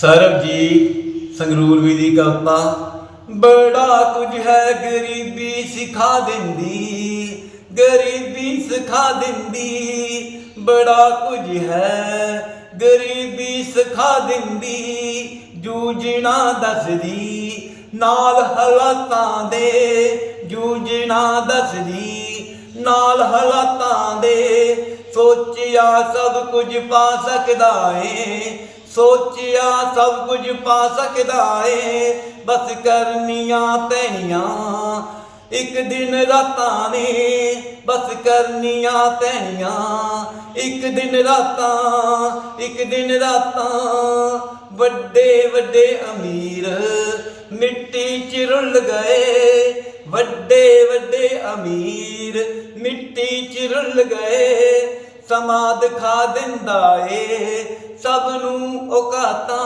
ਸਰਬਜੀਤ ਸੰਗਰੂਰ ਵੀ ਦੀ ਕਵਤਾ, ਬੜਾ ਕੁਝ ਹੈ ਗਰੀਬੀ ਸਿਖਾ ਦਿੰਦੀ, ਗਰੀਬੀ ਸਿਖਾ ਦਿੰਦੀ, ਬੜਾ ਕੁਝ ਹੈ ਗਰੀਬੀ ਸਿਖਾ ਦਿੰਦੀ ਜੂਝਣਾ ਦੱਸਦੀ, ਨਾਲ ਹਾਲਾਤਾਂ ਦੇ ਜੂਝਣਾ ਦੱਸਦੀ, ਨਾਲ ਹਾਲਾਤਾਂ ਦੇ, ਸੋਚਿਆ ਸਭ ਕੁਝ ਪਾ ਸਕਦਾ ਏ ਸੋਚਿਆ ਸਭ ਕੁਝ ਪਾ ਸਕਦਾ ਏ। ਬਸ ਕਰਨੀਆਂ ਪੈਣੀਆਂ ਇੱਕ ਦਿਨ ਰਾਤਾਂ ਨੇ। ਬਸ ਕਰਨੀਆਂ ਪੈਣੀਆਂ ਇੱਕ ਦਿਨ ਰਾਤਾਂ, ਇੱਕ ਦਿਨ ਰਾਤਾਂ। ਵੱਡੇ ਵੱਡੇ ਅਮੀਰ ਮਿੱਟੀ ਚ ਰੁੱਲ ਗਏ। ਵੱਡੇ ਵੱਡੇ ਅਮੀਰ ਮਿੱਟੀ ਚ ਰੁੱਲ ਗਏ। ਸਮਾਂ ਦਿਖਾ ਦਿੰਦਾ ਏ। ਸਭ ਨੂੰ ਔਕਾਤਾਂ